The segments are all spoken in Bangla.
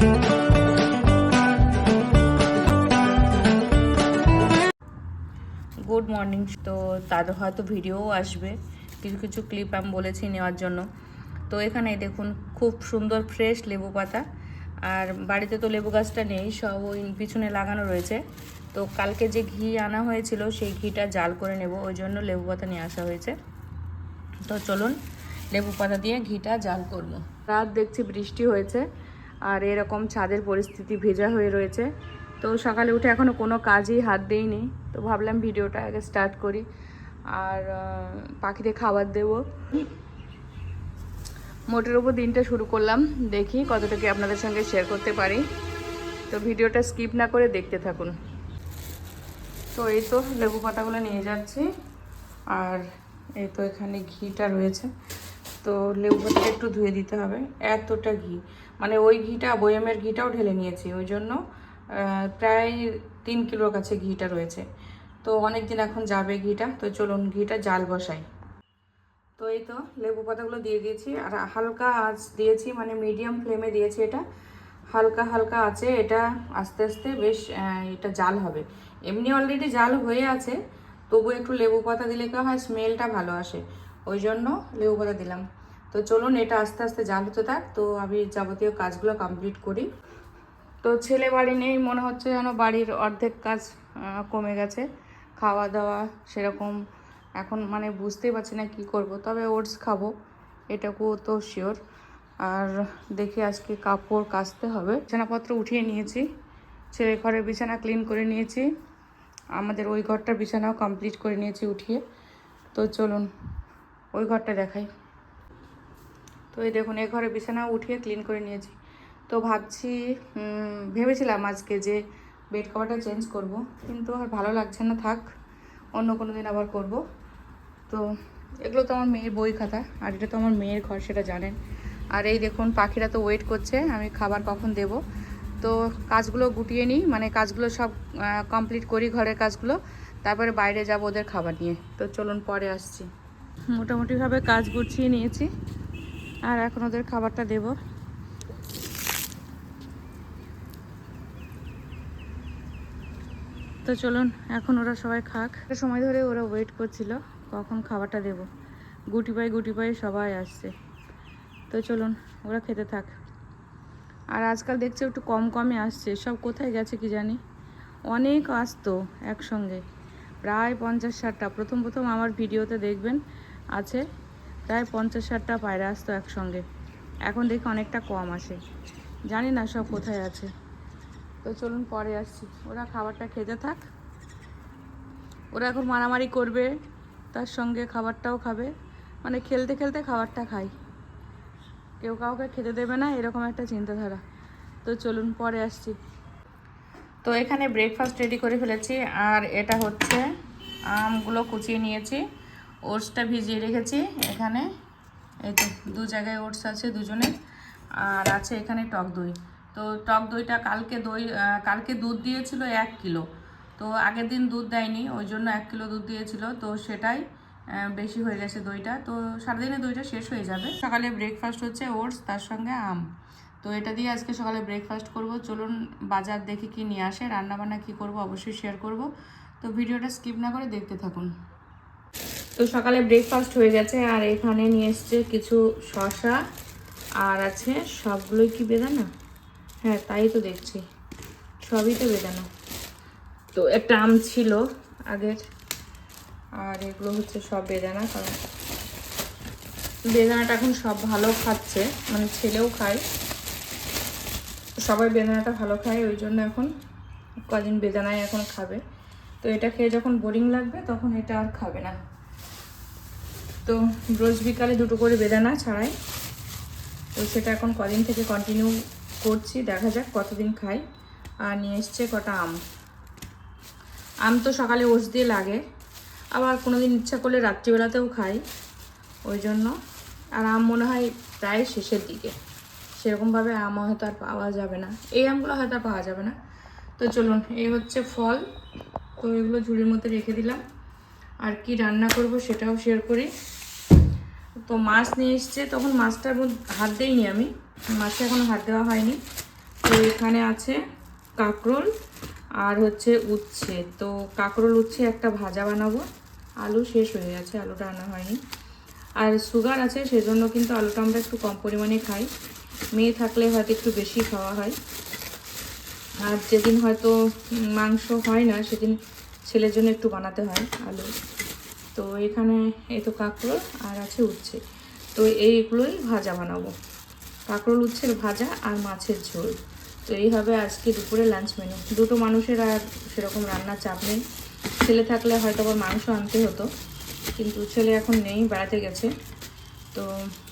গুড মর্নিং তো তাদের হয়তো ভিডিও আসবে। কিছু কিছু ক্লিপ আমি বলেছি নেওয়ার জন্য। তো এখানে দেখুন, খুব সুন্দর ফ্রেশ লেবু পাতা। আর বাড়িতে তো লেবু গাছটা নেই, সব ওই পিছনে লাগানো রয়েছে। তো কালকে যে ঘি আনা হয়েছিল, সেই ঘিটা জাল করে নেব। ওই জন্য লেবু পাতা নিয়ে আসা হয়েছে। তো চলুন, লেবু পাতা দিয়ে ঘিটা জাল করব। রাত দেখছি বৃষ্টি হয়েছে। আর এরকম ছাদের পরিস্থিতি ভেজা হয়ে রয়েছে। তো সকালে উঠে এখনও কোনো কাজেই হাত দেইনি। তো ভাবলাম ভিডিওটা আগে স্টার্ট করি। আর পাখিদের খাবার দেবো। মোটের উপর দিনটা শুরু করলাম। দেখি কতটুকু আপনাদের সঙ্গে শেয়ার করতে পারি। তো ভিডিওটা স্কিপ না করে দেখতে থাকুন। তো এই তো লেবু পাতাগুলো নিয়ে যাচ্ছি। আর এই তো এখানে ঘিটা রয়েছে। তো লেবু পাতাটা একটু ধুয়ে দিতে হবে। এতটা ঘি। মানে ওই ঘিটা, বয়ামের ঘিটাও ঢেলে নিয়েছি। ওই জন্য প্রায় তিন কিলোর কাছে ঘিটা রয়েছে। তো অনেক দিন এখন যাবে ঘিটা। তো চলুন ঘিটা জাল বসাই। তো এই তো, লেবু পাতাগুলো দিয়ে দিয়েছি। আর হালকা আঁচ দিয়েছি মানে মিডিয়াম ফ্লেমে দিয়েছি এটা। হালকা হালকা আছে এটা আস্তে আস্তে বেশ এটা জাল হবে। এমনি অলরেডি জাল হয়ে আছে, তবু একটু লেবু পাতা দিলে কি হয় স্মেলটা ভালো আসে। ওই জন্য লেবু পাতা দিলাম। তো চলুন, এটা আস্তে আস্তে জাল হতে থাক। তো আমি যাবতীয় কাজগুলো কমপ্লিট করি। তো ছেলে বাড়ি নেই, মনে হচ্ছে যেন বাড়ির অর্ধেক কাজ কমে গেছে। খাওয়া দাওয়া সেরকম এখন মানে বুঝতেই পারছি না কি করব। তবে ওটস খাব এটাকু তো শিওর আর দেখি আজকে কাপড় কাচতে হবে। বিছানাপত্র উঠিয়ে নিয়েছি। ছেলে ঘরের বিছানা ক্লিন করে নিয়েছি। আমাদের ওই ঘরটার বিছানাও কমপ্লিট করে নিয়েছি উঠিয়ে। তো চলুন, ওই ঘরটা দেখাই। তো এই দেখুন এই ঘরে বিছানা উঠিয়ে ক্লিন করে নিয়েছি। তো ভাবছি ভেবেছিলাম আজকে যে বেড কভারটা চেঞ্জ করব, কিন্তু আর ভালো লাগছে না, থাক, অন্য কোনো দিন আবার করব। তো এগুলো তো আমার মেয়ের বই খাতা, আর এটা তো আমার মেয়ের ঘর, সেটা জানেন। আর এই দেখুন, পাখিরা তো ওয়েট করছে, আমি খাবার কখন দেব? তো কাজগুলো গুটিয়ে নিই মানে কাজগুলো সব কমপ্লিট করি ঘরের কাজগুলো, তারপরে বাইরে যাব ওদের খাবার নিয়ে। তো চলুন, পরে আসছি। মোটামুটিভাবে কাজ গুছিয়ে নিয়েছি। আর এখন ওদের খাবারটা দেবো। তো চলুন, এখন ওরা সবাই খাক। সময় ধরে ওরা ওয়েট করছিল, কখন খাবারটা দেব। গুটি পাই গুটি পাই সবাই আসছে। তো চলুন, ওরা খেতে থাক। আর আজকাল দেখছি একটু কম কমই আসছে। সব কোথায় গেছে কি জানি? অনেক আসতো একসঙ্গে। প্রায় পঞ্চাশ ষাটটা। প্রথম প্রথম আমার ভিডিওতে দেখবেন আছে। প্রায় পঞ্চাশ ষাটটা পায়রা আসতো একসঙ্গে। এখন দেখি অনেকটা কম আসে জানি না সব কোথায় আছে। তো চলুন পরে আসছি। ওরা খাবারটা খেতে থাক। ওরা এখন মারামারি করবে, তার সঙ্গে খাবারটাও খাবে। মানে খেলতে খেলতে খাবারটা খাই কেউ কাউকে খেতে দেবে না, এরকম একটা চিন্তাধারা। তো চলুন পরে আসছি। তো এখানে ব্রেকফাস্ট রেডি করে ফেলেছি, আর এটা হচ্ছে আমগুলো কুচিয়ে নিয়েছি। ওটসটা ভিজিয়ে রেখেছি এখানে। এই তো, দু জায়গায় ওটস আছে দুজনে। আর আছে এখানে টক দই। তো টক দইটা কালকে দই কালকে দুধ দিয়েছিল এক কিলো। তো আগের দিন দুধ দেয়নি, ওই জন্য এক কিলো দুধ দিয়েছিল। তো সেটাই বেশি হয়ে গেছে দইটা। তো সারাদিনে দইটা শেষ হয়ে যাবে। সকালে ব্রেকফাস্ট হচ্ছে ওটস, তার সঙ্গে আম। তো এটা দিয়ে আজকে সকালে ব্রেকফাস্ট করব। চলুন বাজার দেখে কি নিয়ে আসে, রান্নাবান্না কি করব অবশ্যই শেয়ার করব। তো ভিডিওটা স্কিপ না করে দেখতে থাকুন। তো সকালে ব্রেকফাস্ট হয়ে গেছে, আর এখানে নিয়ে এসছে কিছু শশা আর আছে সবগুলোই কি বেদানা? হ্যাঁ তাই তো দেখছি, সবই তো বেদানা। তো একটা আম ছিল আগের, আর এগুলো হচ্ছে সব বেদানা, কারণ বেদানাটা এখন সব ভালো খাচ্ছে মানে ছেলেও খায়। সবাই বেদানাটা ভালো খায়, ওই জন্য এখন কদিন বেদানাই এখন খাবে। তো এটা খেয়ে যখন বোরিং লাগবে, তখন এটা আর খাবে না। তো রোজ বিকালে দুটো করে বেদানা ছাড়াই। তো সেটা এখন কদিন থেকে কন্টিনিউ করছি, দেখা যাক কতদিন খাই। আর নিয়ে এসছে কটা আম। আম তো সকালে ওষ দিয়ে লাগে, আবার কোনো দিন ইচ্ছা করলে রাত্রিবেলাতেও খাই, ওই জন্য। আর আম মনে হয় প্রায় শেষের দিকে। সেরকমভাবে আম হয়তো আর পাওয়া যাবে না। এই আমগুলো হয়তো আর পাওয়া যাবে না। তো চলুন, এই হচ্ছে ফল। তো এগুলো ঝুড়ির মধ্যে রেখে দিলাম। আর কি রান্না করব সেটাও শেয়ার করি। তো মাছ নিয়ে এসছে, তখন মাছটার হাত দেইনি আমি। মাছে এখনও হাত দেওয়া হয়নি। তো এখানে আছে কাঁকরোল আর হচ্ছে উচ্ছে। তো কাঁকরোল, উচ্ছে একটা ভাজা বানাবো। আলু শেষ হয়ে গেছে আলুটা আনা হয়নি। আর সুগার আছে, সেজন্য কিন্তু আলুটা আমরা একটু কম পরিমাণে খাই। মেয়ে থাকলে হয়তো একটু বেশি খাওয়া হয়। আর যেদিন হয়তো মাংস হয় না, সেদিন ছেলের জন্য একটু বানাতে হয় আলু। তো এখানে এই তো কাঁকরোল আর আছে উচ্ছে। তো এইগুলোই ভাজা বানাবো। কাঁকরোল উচ্ছের ভাজা আর মাছের ঝোল। তো এই হবে আজকে দুপুরে লাঞ্চ মেনু দুটো মানুষের আর সেরকম রান্নার চাপ নেই। ছেলে থাকলে হয়তো আবার মাংস আনতে হতো। কিন্তু ছেলে এখন নেই, বেড়াতে গেছে। তো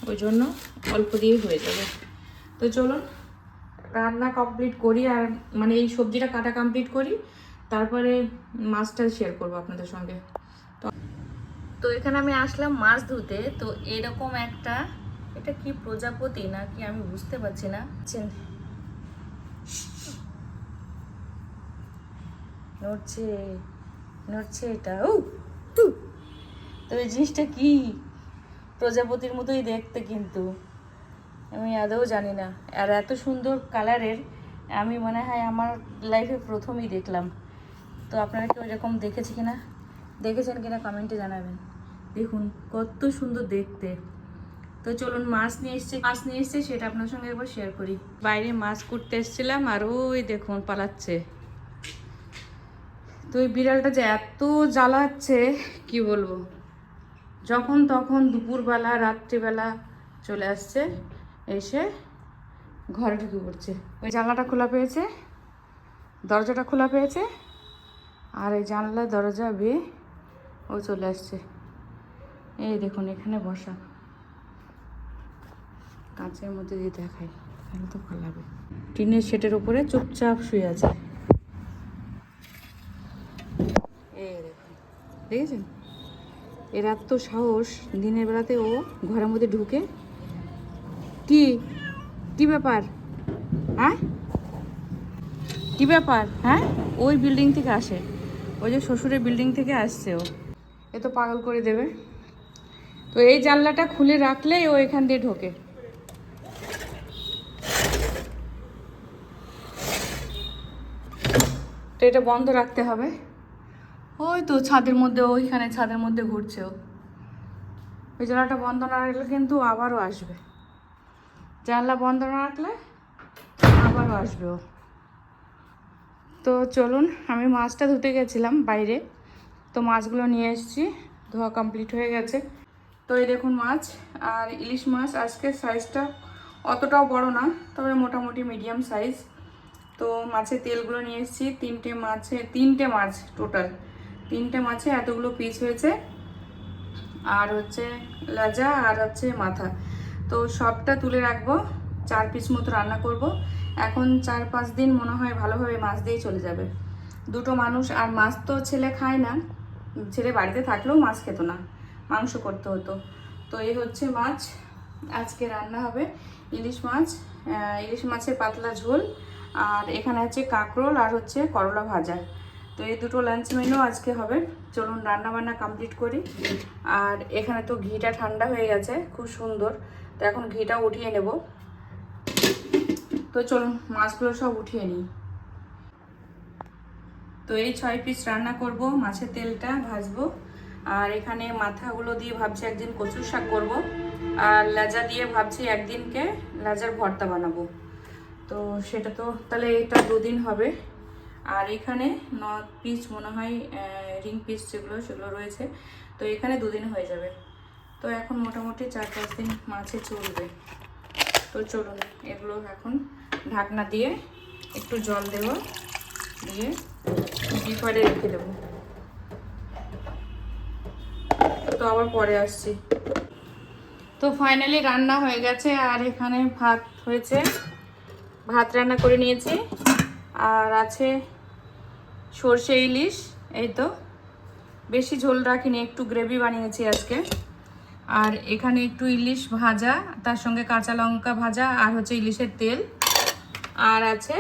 ওই জন্য অল্প দিয়ে হয়ে যাবে। তো চলুন, রান্না কমপ্লিট করি আর মানে এই সবজিটা কাটা কমপ্লিট করি। তারপরে মাছটা শেয়ার করব আপনাদের সঙ্গে। তো এখানে আমি আসলাম মাছ ধুতে। তো এরকম একটা এটা কি প্রজাপতি না কি আমি বুঝতে পারছি না। চেন- নড়ছে নড়ছে এটা। ও তো। এই জিনিসটা কি? প্রজাপতির মতোই দেখতে কিন্তু। আমি আদৌ জানি না। আর এত সুন্দর কালারের আমি মনে হয় আমার লাইফে প্রথমই দেখলাম। তো আপনারা কেউ এরকম দেখেছে কিনা? দেখেছেন কিনা কমেন্টে জানাবেন। দেখুন, কত সুন্দর দেখতে। তো চলুন, মাছ নিয়ে এসছে, মাছ নিয়ে এসছে, সেটা আপনার সঙ্গে একবার শেয়ার করি। বাইরে মাছ করতে এসেছিলাম, আর ওই দেখুন, পালাচ্ছে। তো ওই বিড়ালটা যে এত জ্বালাচ্ছে, কি বলব? যখন তখন দুপুরবেলা, রাত্রিবেলা চলে আসছে, এসে ঘরে ঢুকে পড়ছে। ওই জানলাটা খোলা পেয়েছে, দরজাটা খোলা পেয়েছে আর এই জানলা দরজা বেয়ে ও চলে আসছে। এই দেখুন, এখানে বসা। কাঁচের মধ্যে দিয়ে দেখাই, তাহলে তো ভালো লাগবে টিনের সেটের উপরে চুপচাপ শুয়ে আছে। এই দেখুন, দেখেছেন? এর এত সাহস, দিনের বেলাতে ও ঘরের মধ্যে ঢুকে। কি? কি ব্যাপার? হ্যাঁ? কি ব্যাপার? হ্যাঁ? ওই বিল্ডিং থেকে আসে। ওই যে শ্বশুরের বিল্ডিং থেকে আসছে ও। এ তো পাগল করে দেবে। তো এই জানলাটা খুলে রাখলেই ও এখান দিয়ে ঢোকে। তো এটা বন্ধ রাখতে হবে। ওই তো ছাদের মধ্যে, ওইখানে ছাদের মধ্যে ঘুরছে ও। ওই জানলাটা বন্ধ না রাখলে কিন্তু আবারও আসবে। জানলা বন্ধ না রাখলে আবারও আসবে ও। তো চলুন, আমি মাছটা ধুতে গেছিলাম বাইরে। তো মাছগুলো নিয়ে এসেছি, ধোয়া কমপ্লিট হয়ে গেছে। তো এই দেখুন মাছ, আর ইলিশ মাছ আজকে সাইজটা অতটাও বড় না, তবে মোটামুটি মিডিয়াম সাইজ তো মাছের তেলগুলো নিয়ে এসেছি, তিনটে মাছে, তিনটে মাছ টোটাল তিনটে মাছে এতগুলো পিস হয়েছে, আর হচ্ছে লাজা আর হচ্ছে মাথা। তো সবটা তুলে রাখব, চার পিস মতো রান্না করব। এখন চার পাঁচ দিন মনে হয় ভালোভাবে মাছ দিয়েই চলে যাবে। দুটো মানুষ, আর মাছ তো ছেলে খায় না। ছেলে বাড়িতে থাকলেও মাছ খেত না, মাংস করতে হতো। তো এই হচ্ছে মাছ। আজকে রান্না হবে ইলিশ মাছ ইলিশ মাছের পাতলা ঝোল, আর এখানে আছে কাঁকরোল আর হচ্ছে করলা ভাজা। তো এই দুটো লাঞ্চ মেনু আজকে হবে। চলুন রান্না বান্না কমপ্লিট করি। আর এখানে তো ঘিটা ঠান্ডা হয়ে গেছে, খুব সুন্দর। তো এখন ঘিটা উঠিয়ে নেব। তো চলুন মাছগুলো সব উঠিয়ে নিই। তো এই ছয় পিস রান্না করব, মাছের তেলটা ভাজবো, আর এখানে মাথাগুলো দিয়ে ভাবছি একদিন কচুর শাক করব, আর লাজা দিয়ে ভাবছি একদিনকে লাজার ভর্তা বানাবো। তো সেটা তো, তাহলে এটা দুদিন হবে। আর এখানে ন পিস মনে হয় রিং পিস যেগুলো, সেগুলো রয়েছে। তো এখানে দুদিন হয়ে যাবে। তো এখন মোটামুটি চার পাঁচ দিন মাছে চলবে। তো চলুন, এগুলো এখন ঢাকনা দিয়ে একটু জল দেবো, দিয়ে ডিপারে রেখে দেবো। তো আবার পরে আসছি। তো ফাইনালি রান্না হয়ে গেছে, আর এখানে ভাত হয়েছে। ভাত রান্না করে নিয়েছি, আর আছে সর্ষে ইলিশ, এই তো। বেশি ঝোল রাখিনি, একটু গ্রেভি বানিয়েছি আজকে। আর এখানে একটু ইলিশ ভাজা, তার সঙ্গে কাঁচা লঙ্কা ভাজা আর হচ্ছে ইলিশের তেল। আর আছে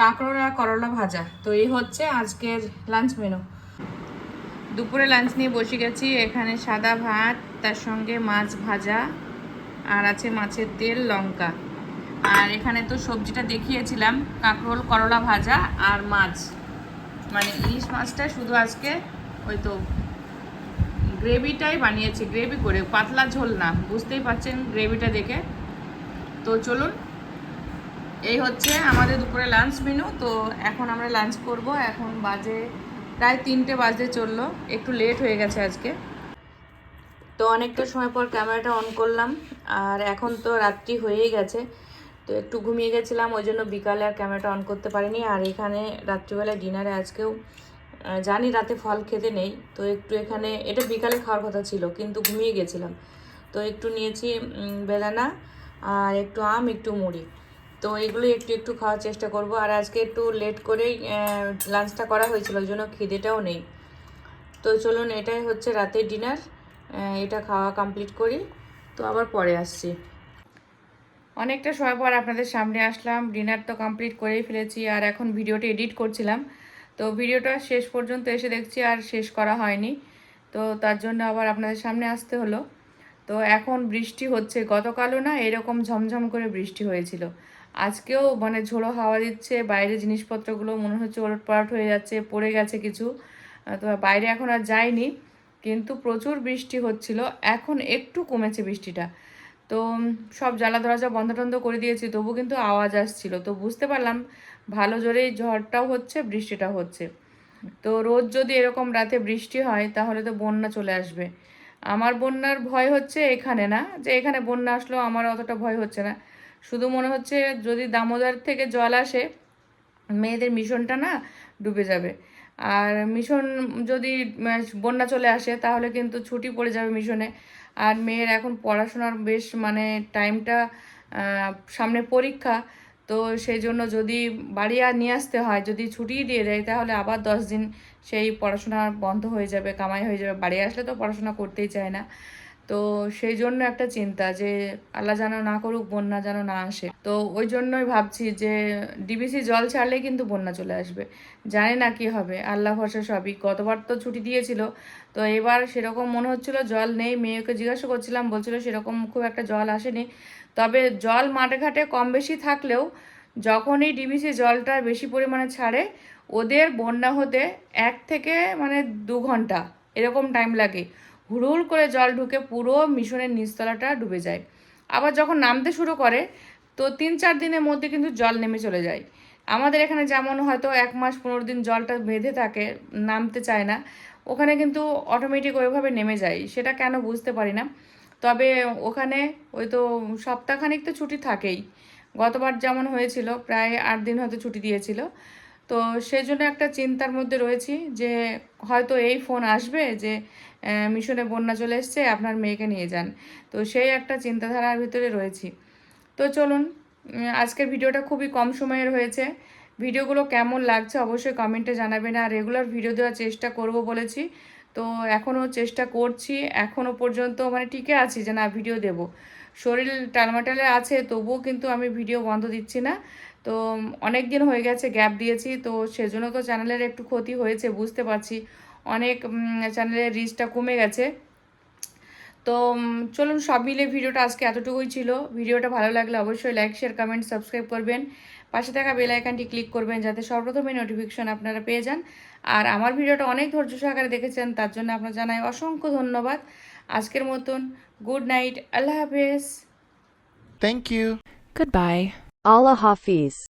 কাঁকড়োর আর করলা ভাজা। তো এই হচ্ছে আজকের লাঞ্চ মেনু দুপুরে লাঞ্চ নিয়ে বসে গেছি, এখানে সাদা ভাত, তার সঙ্গে মাছ ভাজা, আর আছে মাছের তেল, লঙ্কা। আর এখানে তো সবজিটা দেখিয়েছিলাম কাঁকরোল করলা ভাজা আর মাছ। মানে ইলিশ মাছটা শুধু আজকে ওই তো গ্রেভিটাই বানিয়েছি, গ্রেভি করে, পাতলা ঝোল না, বুঝতেই পারছেন গ্রেভিটা দেখে। তো চলুন, এই হচ্ছে আমাদের দুপুরে লাঞ্চ মেনু তো এখন আমরা লাঞ্চ করব, এখন বাজে প্রায় তিনটে বাজে চলল, একটু লেট হয়ে গেছে আজকে। তো অনেকটা সময় পর ক্যামেরাটা অন করলাম, আর এখন তো রাত্রি হয়েই গেছে, তো একটু ঘুমিয়ে গেছিলাম, ওই জন্য বিকালে আর ক্যামেরাটা অন করতে পারিনি, আর এখানে রাত্রিবেলা ডিনারে আজকেও জানি রাতে ফল খেতে নেই। তো একটু এখানে, এটা বিকালে খাওয়ার কথা ছিল, কিন্তু ঘুমিয়ে গেছিলাম। তো একটু নিয়েছি বেদানা আর একটু আম, একটু মুড়ি। তো এগুলো একটু একটু খাওয়ার চেষ্টা করব। আর আজকে একটু লেট করেই লাঞ্চটা করা হয়েছিল, ওই জন্য খিদেটাও নেই। তো চলুন, এটাই হচ্ছে রাতের ডিনার এটা খাওয়া কমপ্লিট করি। তো আবার পরে আসছি। অনেকটা সময় পর আপনাদের সামনে আসলাম। ডিনার তো কমপ্লিট করেই ফেলেছি। আর এখন ভিডিওটা এডিট করছিলাম। তো ভিডিওটা শেষ পর্যন্ত এসে দেখছি আর শেষ করা হয়নি। তো তার জন্য আবার আপনাদের সামনে আসতে হলো। তো এখন বৃষ্টি হচ্ছে, গতকালও না এরকম ঝমঝম করে বৃষ্টি হয়েছিল। আজকেও মানে ঝোড়ো হাওয়া দিচ্ছে, বাইরে জিনিসপত্রগুলো মনে হচ্ছে ওলট পালট হয়ে যাচ্ছে, পড়ে গেছে কিছু। তো বাইরে এখন আর যায়নি, কিন্তু প্রচুর বৃষ্টি হচ্ছিল। এখন একটু কমেছে বৃষ্টিটা। তো সব জ্বালা দরজা বন্ধ টন্ধ করে দিয়েছি, তবু কিন্তু আওয়াজ আসছিল। তো বুঝতে পারলাম ভালো জোরেই ঝড়টাও হচ্ছে, বৃষ্টিটাও হচ্ছে। তো রোজ যদি এরকম রাতে বৃষ্টি হয়, তাহলে তো বন্যা চলে আসবে। আমার বন্যার ভয় হচ্ছে এখানে না, যে এখানে বন্যা আসলেও আমার অতটা ভয় হচ্ছে না। শুধু মনে হচ্ছে যদি দামোদর থেকে জল আসে, মেয়েদের মিশনটা না ডুবে যাবে। আর মিশন যদি বন্যা চলে আসে, তাহলে কিন্তু ছুটি পড়ে যাবে মিশনে। আর মেয়ের এখন পড়াশোনার বেশ মানে টাইমটা সামনে পরীক্ষা, তো সেই জন্য যদি বাড়ি আর নিয়ে আসতে হয়, যদি ছুটি দিয়ে দেয়, তাহলে আবার দশ দিন সেই পড়াশোনা বন্ধ হয়ে যাবে, কামাই হয়ে যাবে। বাড়ি আসলে তো পড়াশোনা করতেই চায় না। তো সেই জন্য একটা চিন্তা যে আল্লাহ যেন না করুক, বন্যা যেন না আসে। তো ওই জন্যই ভাবছি যে ডিবিসি জল ছাড়লেই কিন্তু বন্যা চলে আসবে। জানি না কি হবে, আল্লাহ ভরসা সবই। গতবার তো ছুটি দিয়েছিল, তো এবার সেরকম মনে হচ্ছিল জল নেই। মেয়েকে জিজ্ঞাসা করছিলাম, বলছিল সেরকম খুব একটা জল আসেনি। তবে জল মাঠে ঘাটে কম বেশি থাকলেও যখনই ডিবিসি জলটা বেশি পরিমাণে ছাড়ে, ওদের বন্যা হতে এক থেকে মানে দু ঘণ্টা এরকম টাইম লাগে। হুড়হুড় করে জল ঢুকে পুরো মিশনের নিচতলাটা ডুবে যায়। আবার যখন নামতে শুরু করে, তো তিন চার দিনের মধ্যে কিন্তু জল নেমে চলে যায়। আমাদের এখানে যেমন হয়তো এক মাস পনেরো দিন জলটা বেঁধে থাকে, নামতে চায় না, ওখানে কিন্তু অটোমেটিক ওইভাবে নেমে যায়। সেটা কেন বুঝতে পারি না। তবে ওখানে ওই তো সপ্তাহখানিক তো ছুটি থাকেই। গতবার যেমন হয়েছিল, প্রায় আট দিন হয়তো ছুটি দিয়েছিল। তো সেই জন্য একটা চিন্তার মধ্যে রয়েছি যে হয়তো এই ফোন আসবে যে মিশনে বন্যা চলে এসছে, আপনার মেয়েকে নিয়ে যান। তো সেই একটা চিন্তাধারার ভিতরে রয়েছি। তো চলুন আজকের ভিডিওটা খুবই কম সময়ের হয়েছে। ভিডিওগুলো কেমন লাগছে অবশ্যই কমেন্টে জানাবেন, আর রেগুলার ভিডিও দেওয়ার চেষ্টা করব বলেছি। তো এখনও চেষ্টা করছি এখনও পর্যন্ত মানে টিকে আছি যে না ভিডিও দেব। শরীর টালমাটালে আছে, তবুও কিন্তু আমি ভিডিও বন্ধ দিচ্ছি না। তো অনেক দিন হয়ে গেছে, গ্যাপ দিয়েছি, তো সেজন্য তো চ্যানেলের একটু ক্ষতি হয়েছে, বুঝতে পারছি। অনেক চ্যানেলের রিচটা কমে গেছে। তো চলুন সব মিলে ভিডিওটা আজকে এতটুকুই ছিল। ভিডিওটা ভালো লাগলে অবশ্যই লাইক শেয়ার কমেন্ট সাবস্ক্রাইব করবেন। পাশে থাকা বেল আইকনটি ক্লিক করবেন যাতে সর্বপ্রথমে নোটিফিকেশন আপনারা পেয়ে যান। আর আমার ভিডিওটা অনেক ধৈর্য সহকারে দেখেছেন তার জন্য আপনার জানাই অসংখ্য ধন্যবাদ। আজকের মতন গুড নাইট আল্লাহ হাফেজ। You good bye Allah Hafiz.